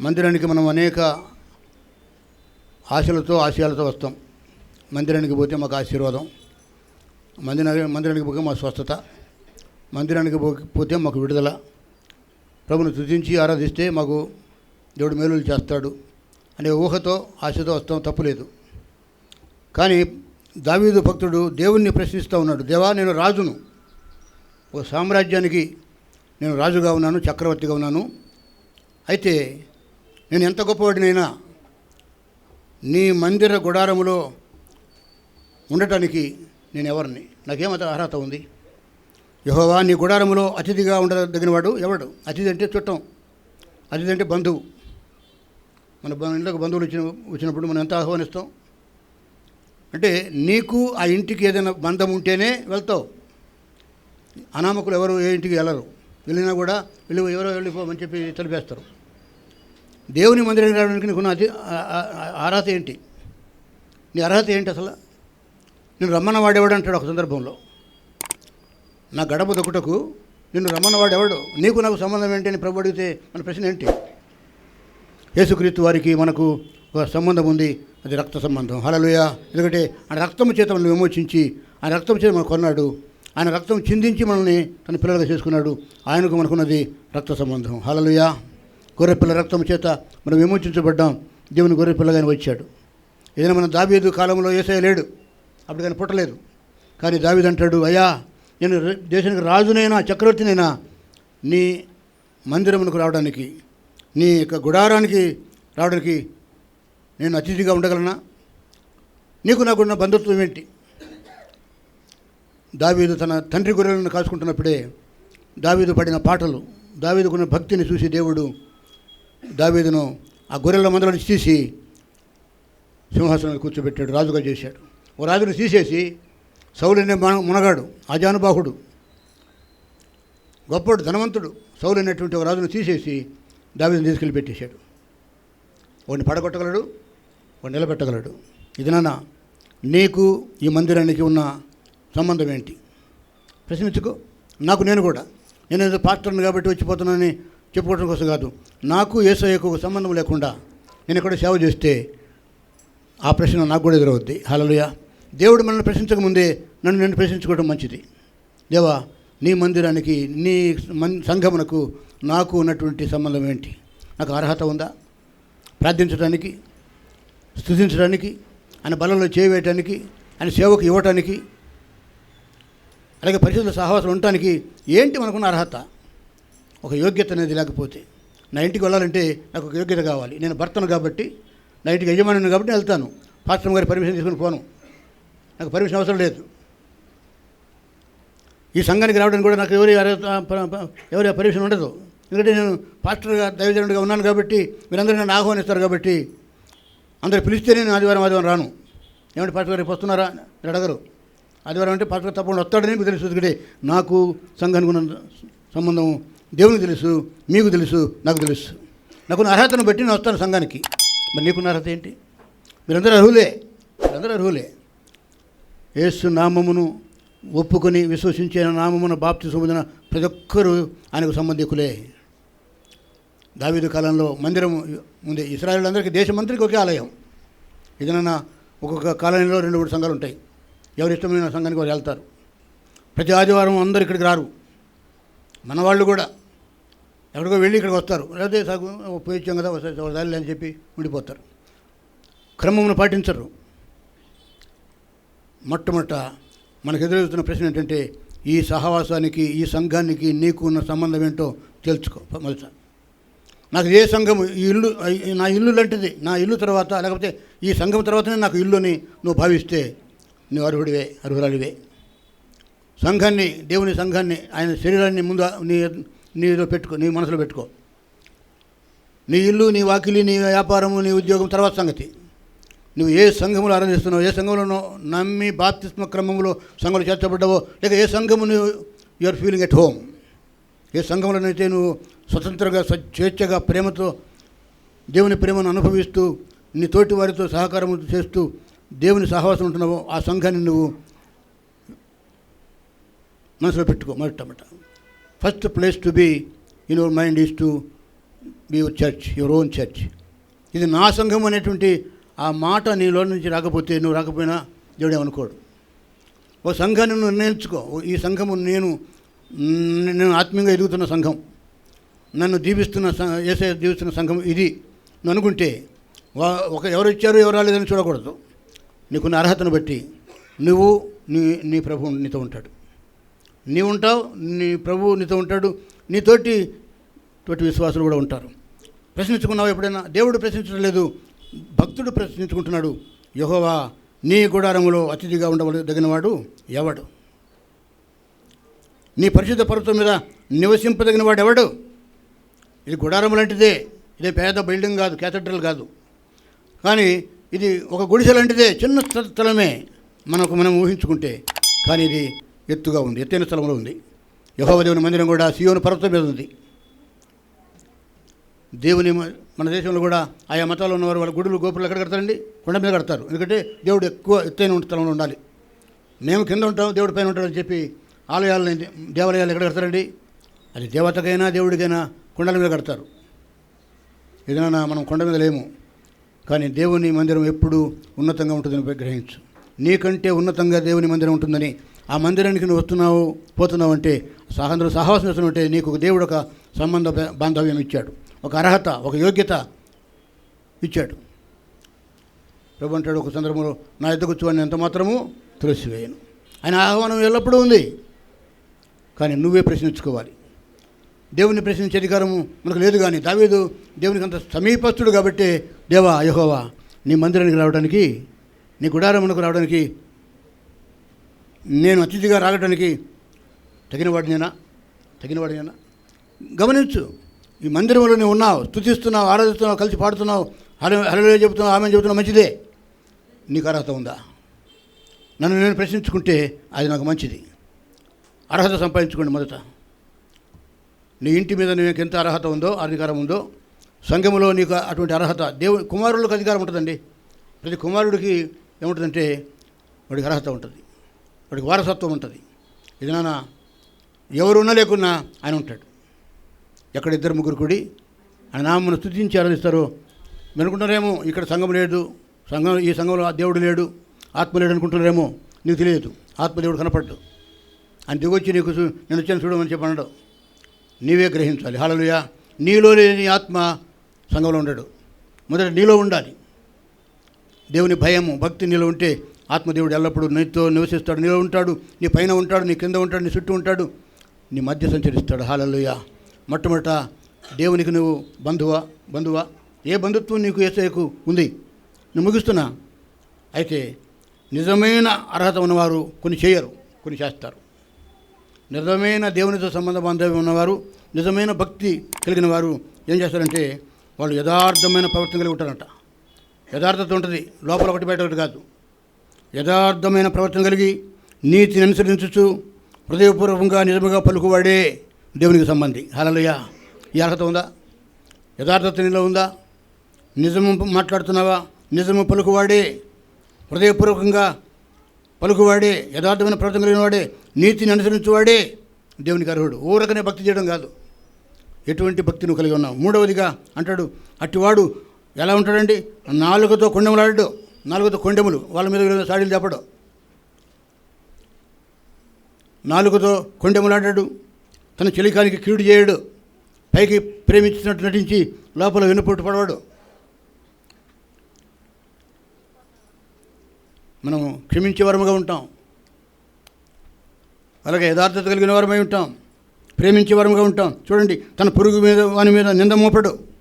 మందిరానికి మనం అనేక ఆశలతో ఆశయాలతో వస్తాం. మందిరానికి పోతే మాకు ఆశీర్వాదం. మందిర మందిరానికి పోతే మా స్వస్థత. మందిరానికి పో- పోతే మాకు విడుదల. ప్రభుని తుదించి ఆరాధిస్తే మాకు దేవుడు మేలులు చేస్తాడు అనే ఊహతో ఆశతో వస్తాం తప్పులేదు కానీ దావీదు భక్తుడు దేవుణ్ణి ప్రశ్నిస్తూ ఉన్నాడు. దేవా నేను రాజును. ఓ సామ్రాజ్యానికి నేను రాజుగా ఉన్నాను చక్రవర్తిగా ఉన్నాను. అయితే నేను ఎంత గొప్పవాడినైనా నీ మందిర గుడారములో ఉండటానికి నేను ఎవరిని? నాకేమత అర్హత ఉంది? యహోవా నీ గుడారములో అతిథిగా ఉండదగినవాడు ఎవడు? అతిథి అంటే చుట్టం. అతిథి అంటే బంధువు. మన ఇంట్లోకి బంధువులు వచ్చిన వచ్చినప్పుడు మనం ఎంత ఆహ్వానిస్తాం? అంటే నీకు ఆ ఇంటికి ఏదైనా బంధం ఉంటేనే వెళ్తావు. అనామకులు ఎవరు ఏ ఇంటికి వెళ్ళరు. వెళ్ళినా కూడా వెళ్ళి ఎవరో వెళ్ళిపోమని చెప్పి తెలిపేస్తారు. దేవుని మందిరానికి రావడానికి నీకున్న అతి అర్హత ఏంటి? నీ అర్హత ఏంటి అసలు? నేను రమ్మన్న వాడేవాడు అంటాడు ఒక సందర్భంలో. నా గడప దొక్కుటకు నిన్ను రమ్మన్న ఎవడు? నీకు నాకు సంబంధం ఏంటి అని ప్రభు అడిగితే మన ప్రశ్న ఏంటి? యేసుక్రీస్తు వారికి మనకు ఒక సంబంధం ఉంది. అది రక్త సంబంధం. హలలుయ ఎందుకంటే ఆయన రక్తము చేత మనల్ని విమోచించి ఆయన రక్తం చేత మనకు కొన్నాడు. ఆయన రక్తం చిందించి మనల్ని తన పిల్లలుగా చేసుకున్నాడు. ఆయనకు మనకున్నది రక్త సంబంధం. హలలుయా గొర్రెపిల్ల రక్తం చేత మనం విమోచించబడ్డాం. దేవుని గొర్రెపిల్లగా ఆయన వచ్చాడు. ఏదైనా మన దావీదు కాలంలో వేసే లేడు. అప్పుడు కానీ పుట్టలేదు. కానీ దావీదు అంటాడు అయ్యా నేను దేశానికి రాజునైనా చక్రవర్తినైనా నీ మందిరమునకు రావడానికి నీ యొక్క గుడారానికి రావడానికి నేను అతిథిగా ఉండగలనా? నీకు నాకున్న బంధుత్వం ఏంటి? దావీదు తన తండ్రి గొర్రెలను కాసుకుంటున్నప్పుడే దావీదు పడిన పాటలు దావీదుకున్న భక్తిని చూసి దేవుడు దావీదును ఆ గొర్రెల మందల తీసి సింహాసనం కూర్చోబెట్టాడు రాజుగా చేశాడు. ఓ రాజును తీసేసి సౌలనే మునగాడు అజానుబాహుడు గొప్పడు ధనవంతుడు సౌలు అనేటువంటి ఒక రాజును తీసేసి దావీదుని తీసుకెళ్ళి పెట్టేశాడు. వాడిని పడగొట్టగలడు వాడిని నిలబెట్టగలడు. ఇది నాన్న నీకు ఈ మందిరానికి ఉన్న సంబంధం ఏంటి? ప్రశ్నించుకో. నాకు నేను కూడా. నేను ఏదో పాస్టర్ని కాబట్టి వచ్చిపోతున్నానని చెప్పుకోవడం కోసం కాదు. నాకు ఏసయ్యకు సంబంధం లేకుండా నేను ఎక్కడ సేవ చేస్తే ఆ ప్రశ్న నాకు కూడా ఎదురవుద్ది. హలలుయ దేవుడు మనల్ని ప్రశ్నించకముందే నన్ను నేను ప్రశ్నించుకోవడం మంచిది. దేవా నీ మందిరానికి నీ మన్ సంఘమునకు నాకు ఉన్నటువంటి సంబంధం ఏంటి? నాకు అర్హత ఉందా? ప్రార్థించడానికి స్థుతించడానికి ఆయన బలంలో చేయవేయటానికి ఆయన సేవకు ఇవ్వటానికి అలాగే పరిశుద్ధ సహవాసం ఉండటానికి ఏంటి మనకున్న అర్హత? ఒక యోగ్యత అనేది లేకపోతే నా ఇంటికి వెళ్ళాలంటే నాకు ఒక యోగ్యత కావాలి. నేను భర్తను కాబట్టి నా ఇంటికి యజమాని కాబట్టి నేను వెళ్తాను. పాస్టర్ గారి పర్మిషన్ తీసుకుని పోను. నాకు పర్మిషన్ అవసరం లేదు. ఈ సంఘానికి రావడానికి కూడా నాకు ఎవరి ఎవరి పర్మిషన్ ఉండదు. ఎందుకంటే నేను పాస్టర్గా దైవజనుడిగా ఉన్నాను కాబట్టి మీరందరూ నన్ను ఆహ్వానిస్తారు కాబట్టి అందరు పిలిస్తే నేను ఆదివారం ఆదివారం రాను. ఏమంటే పాస్టర్ గారు రేపు వస్తున్నారా? మీరు అడగరు. ఆదివారం అంటే పాస్టర్ తప్పకుండా వస్తాడని మీకు తెలుసు. నాకు సంఘానికి ఉన్న సంబంధం దేవునికి తెలుసు మీకు తెలుసు నాకు తెలుసు. నాకున్న అర్హతను బట్టి నేను వస్తాను సంఘానికి. మరి నీకున్న అర్హత ఏంటి? మీరందరూ అర్హులే. మీరందరూ అర్హులే. యేసు నామమును ఒప్పుకొని విశ్వసించే నామమున బాప్తి పొందిన ప్రతి ఒక్కరూ ఆయనకు సంబంధికులే. దావీదు కాలంలో మందిరం ఉంది. ఇస్రాయేల్ అందరికీ దేశమంతరికి ఒకే ఆలయం. ఏదైనా ఒక్కొక్క కాలనీలో రెండు మూడు సంఘాలు ఉంటాయి ఎవరి ఇష్టమైన సంఘానికి వారు వెళ్తారు. ప్రతి ఆదివారం అందరు ఇక్కడికి రారు. మన వాళ్ళు కూడా. ఎక్కడికో వెళ్ళి ఇక్కడికి వస్తారు. లేకపోతే సగం పోయించాం కదా దాని అని చెప్పి ఉండిపోతారు. క్రమమును పాటించరు. మొట్టమొదట మనకు ఎదురవుతున్న ప్రశ్న ఏంటంటే ఈ సహవాసానికి ఈ సంఘానికి నీకు ఉన్న సంబంధం ఏంటో తెలుసుకో మొదట. నాకు ఏ సంఘం ఈ ఇల్లు నా ఇల్లు లాంటిది నా ఇల్లు తర్వాత లేకపోతే ఈ సంఘం తర్వాతనే నాకు ఇల్లు అని నువ్వు భావిస్తే నువ్వు అర్హుడివే అర్హురాలివే. సంఘాన్ని దేవుని సంఘాన్ని ఆయన శరీరాన్ని ముందు నీ నీలో పెట్టుకో నీ మనసులో పెట్టుకో. నీ ఇల్లు నీ వాకిలి నీ వ్యాపారము నీ ఉద్యోగం తర్వాత సంగతి. నువ్వు ఏ సంఘములో ఆరాధిస్తున్నావు ఏ సంఘంలో నమ్మి బాప్తిస్మ క్రమంలో సంఘంలో చేర్చబడ్డావో లేక ఏ సంఘము నువ్వు you are feeling at home ఏ సంఘంలోనైతే నువ్వు స్వతంత్రంగా స్వేచ్ఛగా ప్రేమతో దేవుని ప్రేమను అనుభవిస్తూ నీ తోటి వారితో సహకారం చేస్తూ దేవుని సహవాసం ఉంటున్నావో ఆ సంఘాన్ని నువ్వు మనసులో పెట్టుకో మొదటమాట. First place to be in your mind is to be your church your own church ఇది నా సంఘం అనేటువంటి ఆ మాట నీలో నుంచి రాకపోతే నువ్వు రాకపోయినా దేవుడే అనుకోడు ఓ సంఘాన్ని నువ్వు నిర్ణయించుకో. ఈ సంఘము నేను నేను ఆత్మీయంగా ఎదుగుతున్న సంఘం. నన్ను దీపిస్తున్న ఏసే దీవిస్తున్న సంఘం ఇది. నువ్వు అనుకుంటే ఒక ఎవరు ఇచ్చారు ఎవరు రాలేదని చూడకూడదు. నీకున్న అర్హతను బట్టి నువ్వు నీ నీ ప్రభు నీతో ఉంటాడు. నీవు ఉంటావు నీ ప్రభువు నీతో ఉంటాడు నీతోటి తోటి విశ్వాసులు కూడా ఉంటారు. ప్రశ్నించుకున్నావు ఎప్పుడైనా? దేవుడు ప్రశ్నించడం లేదు భక్తుడు ప్రశ్నించుకుంటున్నాడు. యహోవా నీ గుడారములో అతిథిగా ఉండదగినవాడు ఎవడు? నీ పరిశుద్ధ పర్వతం మీద నివసింపదగిన వాడు ఎవడు? ఇది గుడారం లాంటిదే ఇదే పేద బిల్డింగ్ కాదు క్యాథడ్రల్ కాదు. కానీ ఇది ఒక గుడిసె లాంటిదే చిన్న స్థలమే మనకు మనం ఊహించుకుంటే. కానీ ఇది ఎత్తుగా ఉంది ఎత్తైన స్థలంలో ఉంది. యహోవదేవుని మందిరం కూడా సియోను పర్వతం మీద ఉంది. దేవుని మన దేశంలో కూడా ఆయా మతాల్లో ఉన్నవారు వాళ్ళ గుడులు గోపురాలు ఎక్కడ కడతారండి? కొండ మీద కడతారు. ఎందుకంటే దేవుడు ఎక్కువ ఎత్తైన స్థలంలో ఉండాలి. మేము కింద ఉంటాం దేవుడి పైన ఉంటాడని చెప్పి ఆలయాలని దేవాలయాలు ఎక్కడ కడతారండి? అది దేవతకైనా దేవుడికైనా కొండల మీద కడతారు. ఏదైనా మనం కొండ మీద లేము. కానీ దేవుని మందిరం ఎప్పుడు ఉన్నతంగా ఉంటుందని గ్రహించు. నీకంటే ఉన్నతంగా దేవుని మందిరం ఉంటుందని ఆ మందిరానికి నువ్వు వస్తున్నావు పోతున్నావు అంటే అందరూ సహవాసం చేస్తున్నావు నీకు దేవుడు ఒక సంబంధ బాంధవ్యం ఇచ్చాడు. ఒక అర్హత ఒక యోగ్యత ఇచ్చాడు. ప్రభు అంటాడు ఒక సందర్భంలో నా ఎద్దకు చూడని ఎంత మాత్రము తులసివేయను ఆయన ఆహ్వానం ఎల్లప్పుడూ ఉంది. కానీ నువ్వే ప్రశ్నించుకోవాలి. దేవుని ప్రశ్నించే అధికారము మనకు లేదు కానీ దావీదు దేవునికి అంత సమీపస్తుడు కాబట్టి దేవా యహోవా నీ మందిరానికి రావడానికి నీ గుడారమునకు రావడానికి నేను అతిథిగా రావడానికి తగినవాడినేనా? తగినవాడినేనా? గమనించు ఈ మందిరంలో నువ్వు ఉన్నావు స్థుతిస్తున్నావు ఆరాధిస్తున్నావు కలిసి పాడుతున్నావు హలో హలో చెబుతున్నావు ఆమె చెబుతున్నావు మంచిదే. నీకు అర్హత ఉందా? నన్ను నేను ప్రశ్నించుకుంటే అది నాకు మంచిది. అర్హత సంపాదించుకోండి మొదట. నీ ఇంటి మీద నీకు ఎంత అర్హత ఉందో అధికారం ఉందో సంఘంలో నీకు అటువంటి అర్హత దేవు కుమారులకు అధికారం ఉంటుందండి. ప్రతి కుమారుడికి ఏముంటుందంటే వాడికి అర్హత ఉంటుంది. వాడికి వారసత్వం ఉంటుంది. ఇది నాన్న ఎవరు ఉన్నా లేకున్నా ఆయన ఉంటాడు. ఎక్కడ ఇద్దరు ముగ్గురు కూడి ఆయన నామను స్థుతించి ఆరాధిస్తారు అనుకుంటారేమో ఇక్కడ సంఘం లేదు సంఘం ఈ సంఘంలో ఆ దేవుడు లేడు ఆత్మ లేడు అనుకుంటున్నారేమో నీకు తెలియదు. ఆత్మదేవుడు కనపడ్డు. ఆయన దిగొచ్చి నీకు నేను వచ్చాను చూడమని చెప్పన్నాడు నీవే గ్రహించాలి. హాలలుయ నీలో లేని ఆత్మ సంఘంలో ఉండడు. మొదట నీలో ఉండాలి. దేవుని భయము భక్తి నీలో ఉంటే ఆత్మదేవుడు ఎల్లప్పుడూ నీతో నివసిస్తాడు. నీలో ఉంటాడు నీ పైన ఉంటాడు నీ కింద ఉంటాడు నీ చుట్టూ ఉంటాడు నీ మధ్య సంచరిస్తాడు. హాలలుయ. మొట్టమొదట దేవునికి నువ్వు బంధువా? బంధువా? ఏ బంధుత్వం నీకు ఏసేకు ఉంది? నువ్వు ముగిస్తున్నా? అయితే నిజమైన అర్హత ఉన్నవారు కొన్ని చేయరు కొన్ని చేస్తారు. నిజమైన దేవునితో సంబంధ బాంధవ్యం ఉన్నవారు నిజమైన భక్తి కలిగిన వారు ఏం చేస్తారంటే వాళ్ళు యథార్థమైన ప్రవర్తన కలిగి ఉంటారంట. యథార్థత ఉంటుంది లోపల ఒకటి బయట ఒకటి కాదు. యథార్థమైన ప్రవర్తన కలిగి నీతిని అనుసరించుచు హృదయపూర్వకంగా నిజముగా పలుకువాడే దేవునికి సంబంధి. హలలుయ ఈ అర్హత ఉందా? యథార్థత నీలో ఉందా? నిజము మాట్లాడుతున్నావా? నిజము పలుకువాడే హృదయపూర్వకంగా పలుకువాడే యథార్థమైన ప్రవర్తన కలిగిన వాడే నీతిని అనుసరించువాడే దేవునికి అర్హుడు. ఊరకనే భక్తి చేయడం కాదు. ఎటువంటి భక్తి నువ్వు కలిగి ఉన్నావు? మూడవదిగా అంటాడు అట్టివాడు ఎలా ఉంటాడండి? నాలుగుతో కొండములాడు నాలుగుతో కొండెములు వాళ్ళ మీద వీళ్ళ సాడీలు చెప్పడం నాలుగుతో కొండెములాడాడు తన చెలికానికి కీడు చేయడు. పైకి ప్రేమించినట్టు నటించి లోపల వెనుపొట్టు పడవాడు. మనం క్షమించే వరముగా ఉంటాం. అలాగే యథార్థత కలిగిన వారమై ఉంటాం. ప్రేమించే వరముగా ఉంటాం. చూడండి తన పురుగు మీద వాని మీద నింద మోపడు.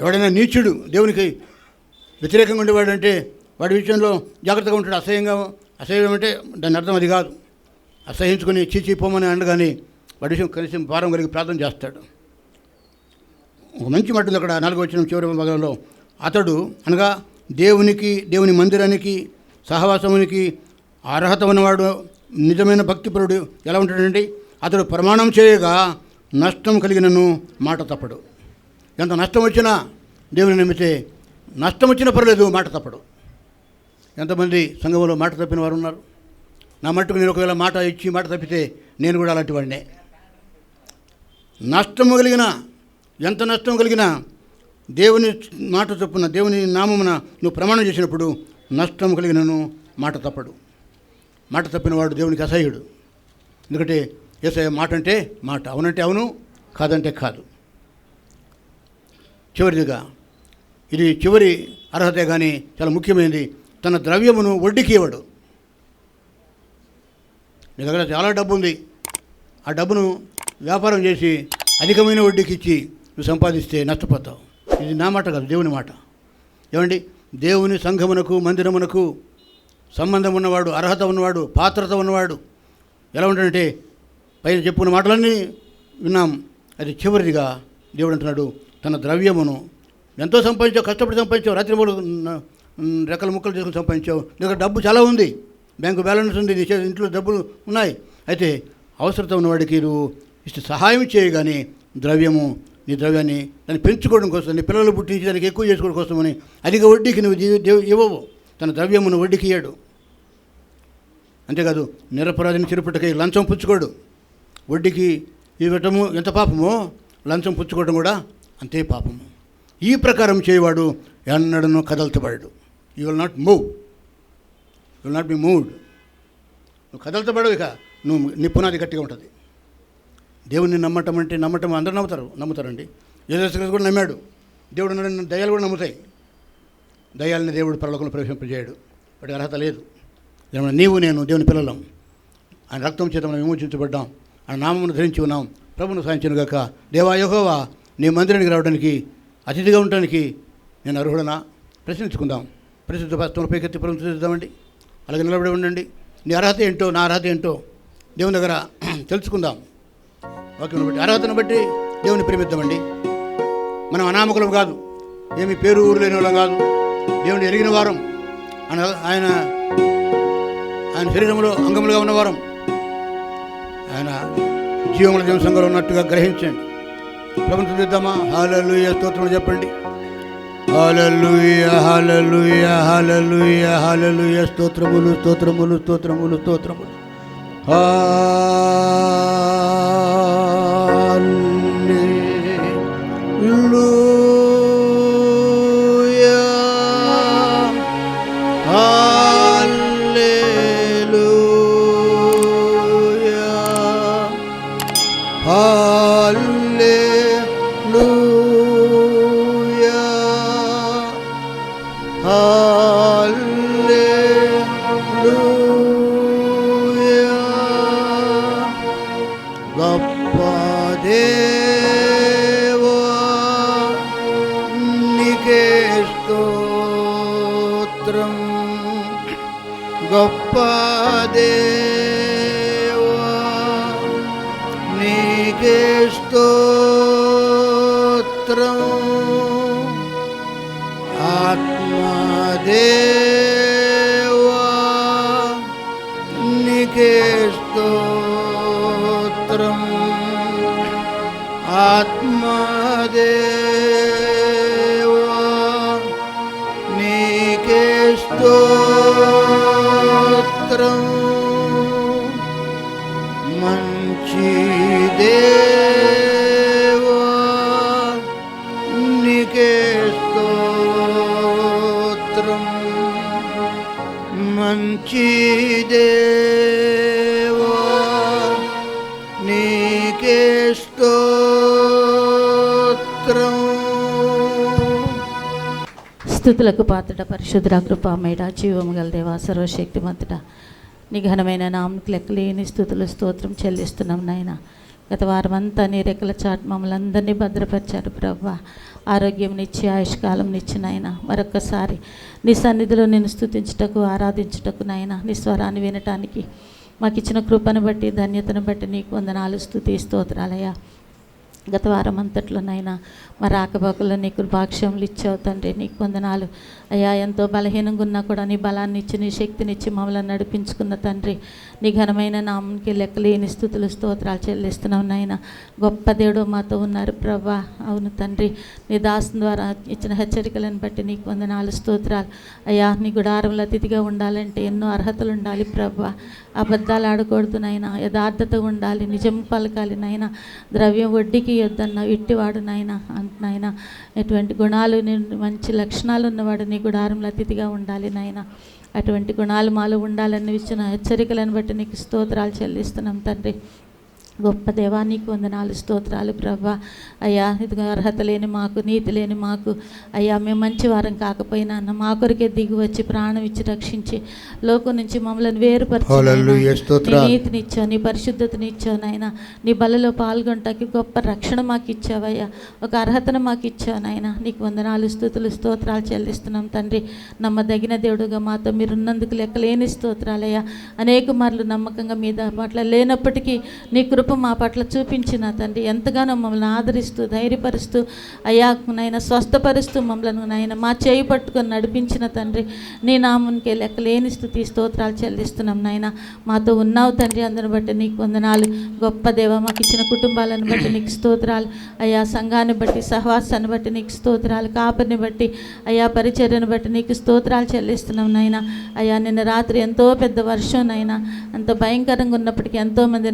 ఎవడైనా నీచుడు దేవునికి వ్యతిరేకంగా ఉండేవాడంటే వాడి విషయంలో జాగ్రత్తగా ఉంటాడు. అసహ్యంగా అసహ్యం అంటే దాని అర్థం అది కాదు. అసహించుకుని చీచిపోమని అనగానే వాడి విషయం కనీసం భారం కలిగి ప్రార్థన చేస్తాడు. ఒక మంచి మాట అక్కడ నాలుగో వచ్చిన చివరి భాగంలో. అతడు అనగా దేవునికి దేవుని మందిరానికి సహవాసమునికి అర్హత ఉన్నవాడు నిజమైన భక్తిపరుడు ఎలా ఉంటాడండి అతడు ప్రమాణం చేయగా నష్టం కలిగినను మాట తప్పడు. ఎంత నష్టం వచ్చినా దేవుని నమ్మితే నష్టం వచ్చినా పర్లేదు మాట తప్పడు. ఎంతమంది సంఘంలో మాట తప్పిన వారు ఉన్నారు నా మట్టుకు నేను ఒకవేళ మాట ఇచ్చి మాట తప్పితే నేను కూడా అలాంటి వాడినే. నష్టము కలిగిన ఎంత నష్టం కలిగినా దేవుని మాట చొప్పున దేవుని నామమున నువ్వు ప్రమాణం చేసినప్పుడు నష్టం కలిగినను మాట తప్పడు. మాట తప్పినవాడు దేవునికి అసహ్యుడు. ఎందుకంటే ఏసయ్య మాట అంటే మాట అవునంటే అవును కాదంటే కాదు. చివరిదిగా. ఇది చివరి అర్హతే కానీ చాలా ముఖ్యమైనది. తన ద్రవ్యమును వడ్డీకి ఇవ్వడు నీ దగ్గర చాలా డబ్బు ఉంది ఆ డబ్బును వ్యాపారం చేసి అధికమైన వడ్డీకి ఇచ్చి నువ్వు సంపాదిస్తే నష్టపోతావు. ఇది నా మాట కాదు దేవుని మాట. ఏమండి? దేవుని సంఘమునకు మందిరమునకు సంబంధం ఉన్నవాడు అర్హత ఉన్నవాడు పాత్రత ఉన్నవాడు ఎలా ఉంటాడంటే పైన చెప్పుకున్న మాటలన్నీ విన్నాం. అది చివరిదిగా దేవుడు అంటున్నాడు. తన ద్రవ్యమును ఎంతో సంపాదించావు కష్టపడి సంపాదించావు రాత్రి మూడు రెక్కల ముక్కలు చేసుకుని సంపాదించావు. దగ్గర డబ్బు చాలా ఉంది. బ్యాంకు బ్యాలెన్స్ ఉంది నీ ఇంట్లో డబ్బులు ఉన్నాయి. అయితే అవసరత ఉన్నవాడికి నువ్వు ఇష్ట సహాయం చేయగానే ద్రవ్యము నీ ద్రవ్యాన్ని దాన్ని పెంచుకోవడం కోసం నీ పిల్లలు పుట్టించి దానికి ఎక్కువ చేసుకోవడం కోసమని అధిక వడ్డీకి నువ్వు ఇవ్వవు. తన ద్రవ్యమును వడ్డీకి ఇయ్యాడు. అంతేకాదు నిరపరాధిని చిరుపుటకై లంచం పుచ్చుకోడు. వడ్డీకి ఇవ్వటము ఎంత పాపమో? లంచం పుచ్చుకోవడం కూడా అంతే పాపము ఈ ప్రకారం చేయవాడు ఎన్నడను కదలతబడడు. You will not move you will not be moved నువ్వు కదలతబడవు ఇక. నువ్వు నీ పునాది గట్టిగా ఉంటుంది. దేవుణ్ణి నమ్మటం అంటే నమ్మటం అందరూ నమ్ముతారు. నమ్ముతారండి. యేసు కూడా నమ్మాడు. దేవుడు దయాలు కూడా నమ్ముతాయి. దయాలని దేవుడు పరలోకంలో ప్రవేశింపజేయడు. వాటికి అర్హత లేదు. నీవు నేను దేవుని పిల్లలం. ఆయన రక్తం చేత మనం విమోచించబడ్డాం. ఆయన నామమును ధరించి ఉన్నాం. ప్రభును సాధించను గాక దేవా యెహోవా నీ మందిరానికి రావడానికి అతిథిగా ఉండడానికి నేను అర్హుడనా? ప్రశ్నించుకుందాం. ప్రసిద్ధ పత్రం పైకెత్తి ప్రభుత్వం అలాగే నిలబడి ఉండండి. నీ అర్హత ఏంటో నా అర్హత ఏంటో దేవుని దగ్గర తెలుసుకుందాం. వాక్యం బట్టి అర్హతను బట్టి దేవుని ప్రేమిద్దామండి. మనం అనామకులం కాదు. ఏమి పేరు ఊరు లేని వాళ్ళం కాదు. దేవుని ఎరిగిన వారం ఆయన ఆయన ఆయన శరీరంలో అంగములుగా ఉన్నవారం ఆయన జీవముల జీవ సంఘంలో ఉన్నట్టుగా గ్రహించండి. ప్రపంచం చూద్దామా? హాలలుయ స్తోత్రం చెప్పండి. హాలలుయ హాలలుయ హాలలుయ హాలలుయ స్తోత్రములు స్తోత్రములు స్తోత్రములు స్తోత్రములు. హా స్తోత్రం గొప్ప దేవా నీకే స్తోత్రం ఆత్మదేవా స్థుతులకు పాత్రట పరిశుద్ర కృపామేడ జీవము గల దేవా సర్వశక్తిమంతుడ. నీ ఘనమైన నామకు లెక్కలేని స్థుతులు స్తోత్రం చెల్లిస్తున్నాం నాయన. గత వారం అంతా నీ రెక్కల చాట్ మమ్మల్ని అందరినీ భద్రపరిచారు ప్రవ్వ ఆయుష్కాలం నిచ్చి నాయన. మరొకసారి నీ సన్నిధిలో నేను స్థుతించుటకు ఆరాధించుటకు నాయన నీ స్వరాన్ని వినటానికి మాకు ఇచ్చిన కృపను బట్టి ధన్యతను బట్టి నీకు వందనాలు స్థుతి స్తోత్రాలయ్యా. గత వారం అంతట్లోనైనా మా రాకబాకుల్లో నీ కృపాక్షములు ఇచ్చావు తండ్రి నీకు వందనాలు. అయ్యా ఎంతో బలహీనంగా ఉన్నా కూడా నీ బలాన్ని ఇచ్చి నీ శక్తిని ఇచ్చి మమ్మల్ని నడిపించుకున్న తండ్రి నీ ఘనమైన నామంకి లెక్కలేని స్థుతులు స్తోత్రాలు చెల్లిస్తున్నావు నాయన. గొప్ప దేవుడు మాతో ఉన్నారు ప్రభా. అవును తండ్రి నీ దాసం ద్వారా ఇచ్చిన హెచ్చరికలను బట్టి నీకు వందనాలు స్తోత్రాలు. అయ్యా నీ గుడారంలో అతిథిగా ఉండాలంటే ఎన్నో అర్హతలు ఉండాలి ప్రభా. అబద్ధాలు ఆడకూడదు నాయన. యథార్థత ఉండాలి నిజం పలకాలి నాయన. ద్రవ్యం వడ్డీకి వద్దన్న ఇట్టివాడు నాయన. అంటున్నాయన ఎటువంటి గుణాలు మంచి లక్షణాలు ఉన్నవాడు నీ గుడారంలో అతిథిగా ఉండాలి నాయన. అటువంటి గుణాలు మాలో ఉండాలని ఇచ్చిన హెచ్చరికలను బట్టి నీకు స్తోత్రాలు చెల్లిస్తున్నాం తండ్రి. గొప్ప దేవా నీకు వందనాలు స్తోత్రాలు ప్రభా. అయ్యా ఇదిగో అర్హత లేని మాకు నీతి లేని మాకు. అయ్యా మేము మంచి వారం కాకపోయినా అన్న మా కొరికే దిగి వచ్చి ప్రాణం ఇచ్చి రక్షించి లోకం నుంచి మమ్మల్ని వేరుపరిచి నాయనా, నీ స్తోత్రాలు. నీతిని ఇచ్చావు నీ పరిశుద్ధతని ఇచ్చావు నాయన. నీ బలలో పాల్గొనటానికి గొప్ప రక్షణ మాకు ఇచ్చావయ్యా ఒక అర్హతను మాకు ఇచ్చావు నాయన. నీకు వందనాలు స్థుతులు స్తోత్రాలు చెల్లిస్తున్నాం తండ్రి. నమ్మదగిన దేవుడుగా మాతో మీరున్నందుకు లెక్కలేని స్తోత్రాలయ్యా అనేక మార్లు నమ్మకంగా మీద పట్ల లేనప్పటికీ నీ కృప మా పట్ల చూపించిన తండ్రి. ఎంతగానో మమ్మల్ని ఆదరిస్తూ ధైర్యపరుస్తూ అయ్యా నాయన స్వస్థపరుస్తూ మమ్మల్ని నాయన మా చేయి పట్టుకొని నడిపించిన తండ్రి. నీ నామంకే లెక్కలేని స్థుతి స్తోత్రాలు చెల్లిస్తున్నాం నాయన. మాతో ఉన్నావు తండ్రి అందరిని బట్టి నీకు వందనాలు. గొప్ప దేవ మాకు ఇచ్చిన కుటుంబాలను బట్టి నీకు స్తోత్రాలు. అయ్యా సంఘాన్ని బట్టి సహవాసాన్ని బట్టి నీకు స్తోత్రాలు. కాపరిని బట్టి అయ్యా పరిచర్యను బట్టి నీకు స్తోత్రాలు చెల్లిస్తున్నాం నాయన. అయ్యా నిన్న రాత్రి ఎంతో పెద్ద వర్షం నాయన. అంత భయంకరంగా ఉన్నప్పటికీ ఎంతోమంది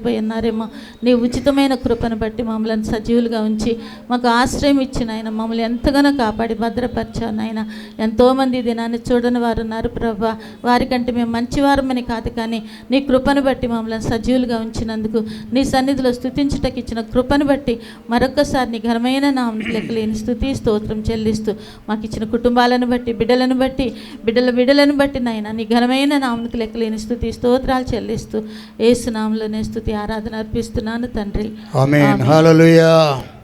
నిరాశ్రయులైపోయి ఉన్నారేమో. నీ ఉచితమైన కృపను బట్టి మమ్మల్ని సజీవులుగా ఉంచి మాకు ఆశ్రయం ఇచ్చిన ఆయన మమ్మల్ని ఎంతగానో కాపాడి భద్రపరిచావు నాయన. ఎంతోమంది దినాన్ని చూడని వారు ఉన్నారు ప్రభా. వారికంటే మేము మంచివారమని కాదు కానీ నీ కృపను బట్టి మమ్మల్ని సజీవులుగా ఉంచినందుకు నీ సన్నిధిలో స్థుతించుటకు ఇచ్చిన కృపను బట్టి మరొకసారి నీ ఘనమైన నామం లెక్కలేని స్థుతి స్తోత్రం చెల్లిస్తూ మాకు ఇచ్చిన కుటుంబాలను బట్టి బిడ్డలను బట్టి బిడ్డల బిడ్డలను బట్టి నాయన నీ ఘనమైన నామకు లెక్కలేని స్థుతి స్తోత్రాలు చెల్లిస్తూ ఏసునామంలోనే స్థుతి ఆరాధన అర్పిస్తున్నాను తండ్రి. ఆమెన్. హల్లెలూయా.